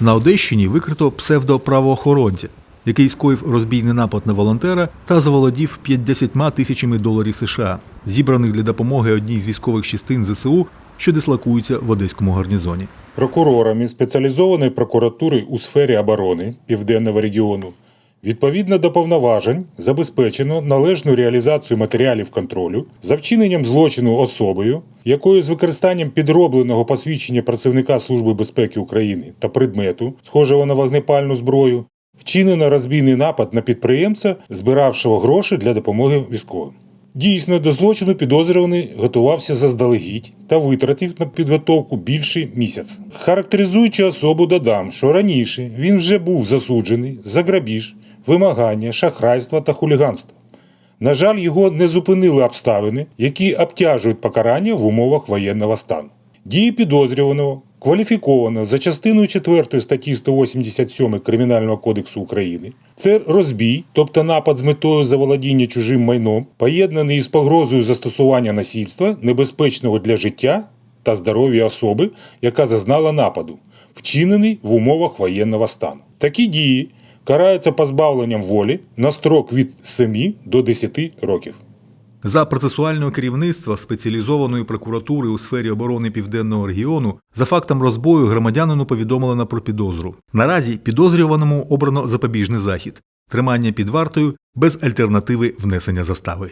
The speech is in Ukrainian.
На Одещині викрито псевдоправоохоронця, який скоїв розбійний напад на волонтера та заволодів 50 тисячами доларів США, зібраних для допомоги одній з військових частин ЗСУ, що дислокуються в одеському гарнізоні. прокурорами спеціалізованої прокуратури у сфері оборони Південного регіону відповідно до повноважень забезпечено належну реалізацію матеріалів контролю за вчиненням злочину особою, якою з використанням підробленого посвідчення працівника Служби безпеки України та предмету, схожого на вогнепальну зброю, вчинено розбійний напад на підприємця, збиравшого гроші для допомоги військовим. Дійсно, до злочину підозрюваний готувався заздалегідь та витратив на підготовку більше місяця. Характеризуючи особу, додам, що раніше він вже був засуджений за грабіж, вимагання, шахрайство та хуліганство. На жаль, його не зупинили обставини, які обтяжують покарання в умовах воєнного стану. Дії підозрюваного кваліфіковано за частиною 4 статті 187 Кримінального кодексу України. Це розбій, тобто напад з метою заволодіння чужим майном, поєднаний із погрозою застосування насильства, небезпечного для життя та здоров'я особи, яка зазнала нападу, вчинений в умовах воєнного стану. Такі дії караються позбавленням волі на строк від 7 до 10 років. За процесуального керівництва спеціалізованої прокуратури у сфері оборони південного регіону за фактом розбою громадянину повідомлено про підозру. Наразі підозрюваному обрано запобіжний захід тримання під вартою без альтернативи внесення застави.